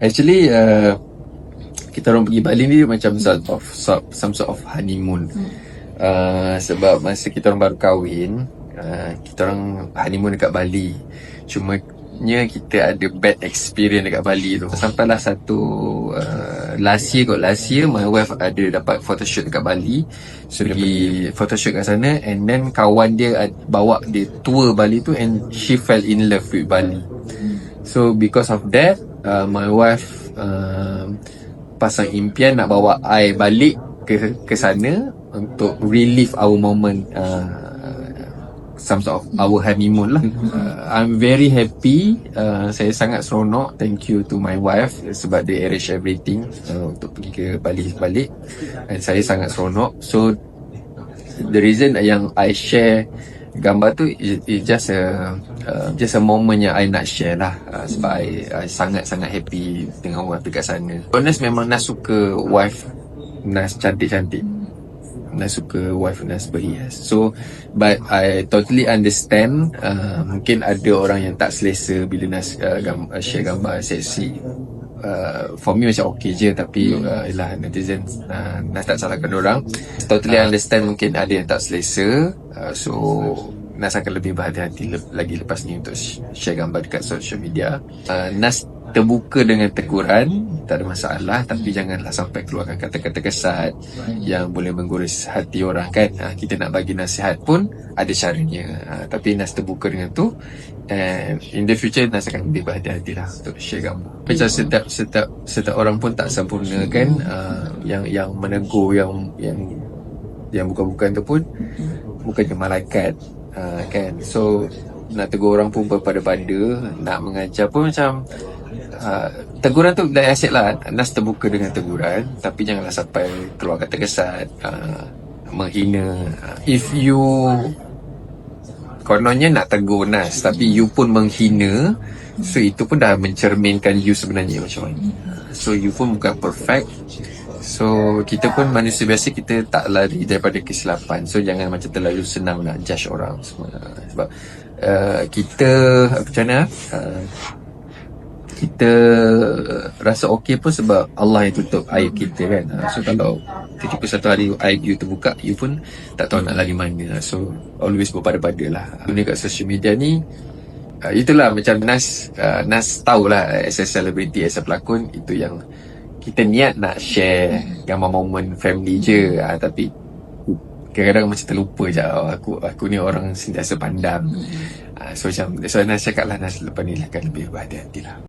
Actually uh, kita orang pergi Bali ni macam sort of sort, some sort of honeymoon. Uh, sebab masa kita orang baru kahwin, uh, kita orang honeymoon dekat Bali. Cuma nya kita ada bad experience dekat Bali tu. Sampailah satu uh, last year kot last year my wife ada dapat photoshoot dekat Bali. So dia pergi photoshoot kat sana and then kawan dia ad- bawa dia tour Bali tu and she fell in love with Bali. So because of that uh, my wife uh, pasang impian nak bawa I balik ke ke sana untuk relive our moment uh, some sort of our honeymoon lah. Uh, I'm very happy. Uh, saya sangat seronok. Thank you to my wife sebab dia arrange everything uh, untuk pergi ke Bali balik. And saya sangat seronok. So the reason yang I share gambar tu is, is just a uh, just a moment yang I nak share lah uh, sebab I, I sangat-sangat happy dengan wife dekat sana. Honest memang Nas suka wife Nas cantik-cantik. Nas suka wife Nas berhias. So but I totally understand uh, mungkin ada orang yang tak selesa bila Nas uh, gam- uh, share gambar seksi. Uh, for me macam okay je tapi uh, yelah netizen uh, Nas tak salahkan orang. Totally understand mungkin ada yang tak selesa uh, so Nas akan lebih berhati-hati lagi lepas ni untuk sh- share gambar dekat social media. Uh, Nas terbuka dengan teguran tak ada masalah tapi janganlah sampai keluarkan kata-kata kesat yang boleh menggores hati orang kan? Uh, kita nak bagi nasihat pun ada caranya. Uh, tapi Nas terbuka dengan tu and in the future Nas akan lebih berhati-hati lah untuk share gambar. Macam setiap setiap setiap orang pun tak sempurna kan? Uh, yang yang menegur yang yang yang bukan-bukan tu pun bukannya malaikat uh, kan? So nak tegur orang pun berpada-pada nak mengajar pun macam uh, teguran tu dah asyik lah. Nas terbuka dengan teguran tapi janganlah sampai keluar kata kesat uh, menghina. If you kononnya nak tegur Nas tapi you pun menghina so itu pun dah mencerminkan you sebenarnya macam mana. So you pun bukan perfect So kita pun manusia biasa kita tak lari daripada kesilapan. So jangan macam terlalu senang nak judge orang semua. Sebab uh, kita macam mana uh, kita rasa okey pun sebab Allah yang tutup aib kita kan? Uh, So kalau tiba-tiba satu hari aib you terbuka You pun tak tahu nak lari mana. So always berpada-pada lah. Guna kat social media ni uh, Itulah macam Nas uh, Nas tahulah as a celebrity, as a pelakon Itu yang kita niat nak share gambar momen family je. Uh, Tapi kadang-kadang macam terlupa je. Oh, aku aku ni orang sentiasa pandang. Uh, so macam so Nas cakap lah Nas lepas ni lah akan lebih berhati-hati lah